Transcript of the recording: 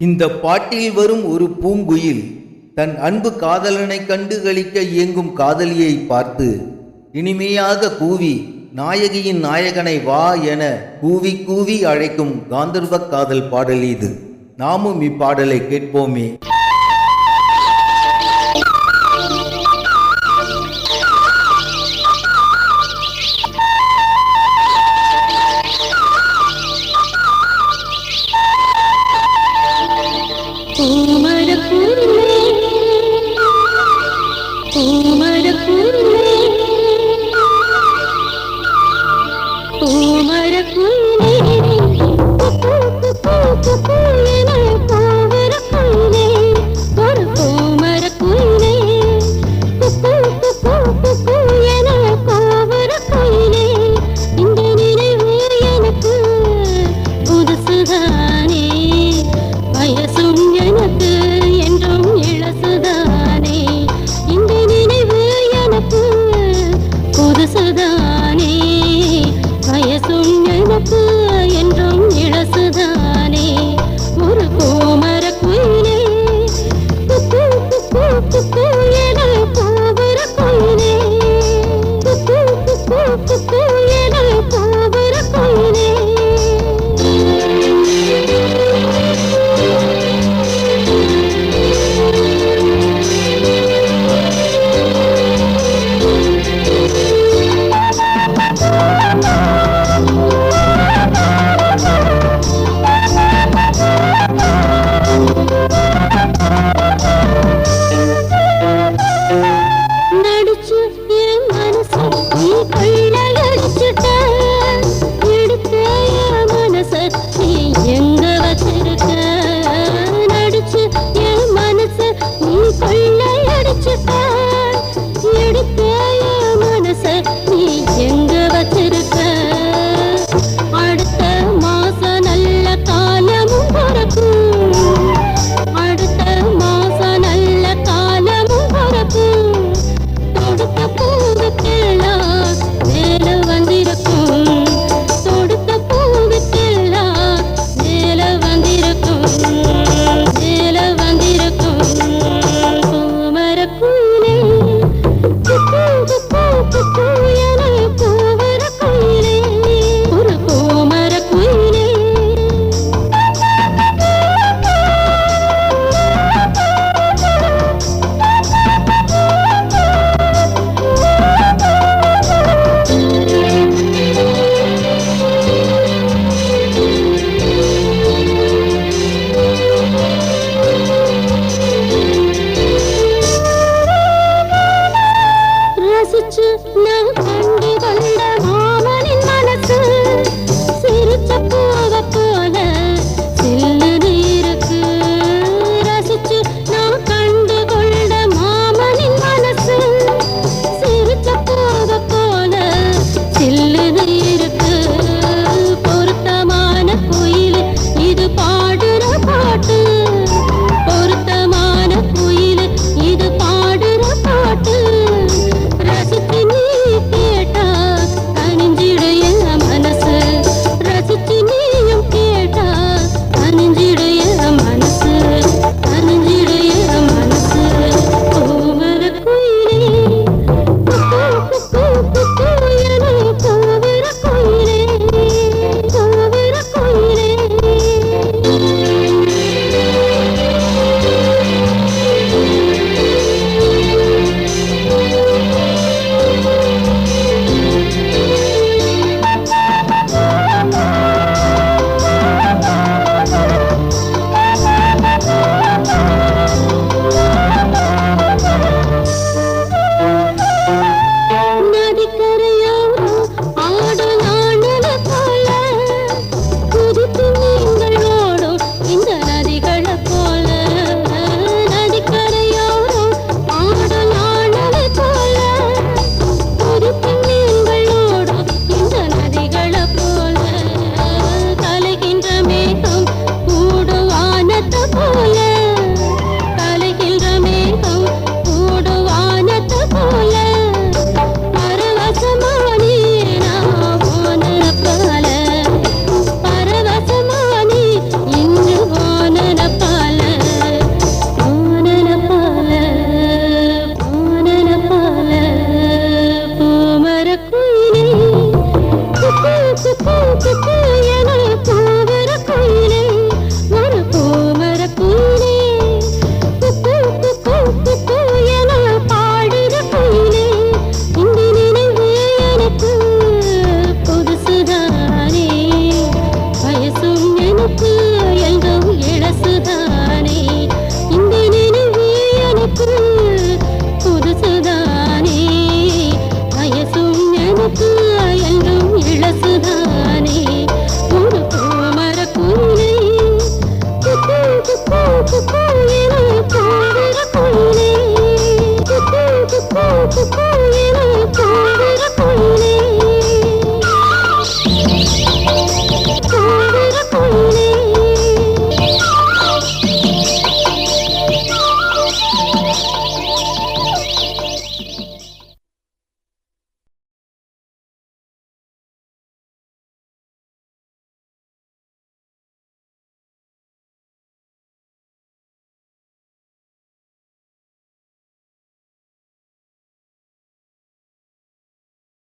இந்த பாட்டில் வரும் ஒரு பூங்குயில் தன் அன்பு காதலனை கண்டு களிக்க இயங்கும் காதலியை பார்த்து இனிமையாக கூவி நாயகியின் நாயகனை வா என கூவி கூவி அழைக்கும் காந்தர்வ காதல் பாடல் இது. நாமும் இப்பாடலை கேட்போமே. பேசும் எனக்கு என்றும் இழசுதானே இந்த நினைவு எனக்கு புதுசுதானே. வயசும் எனக்கு பிடிச்சுட்டான் எடுத்து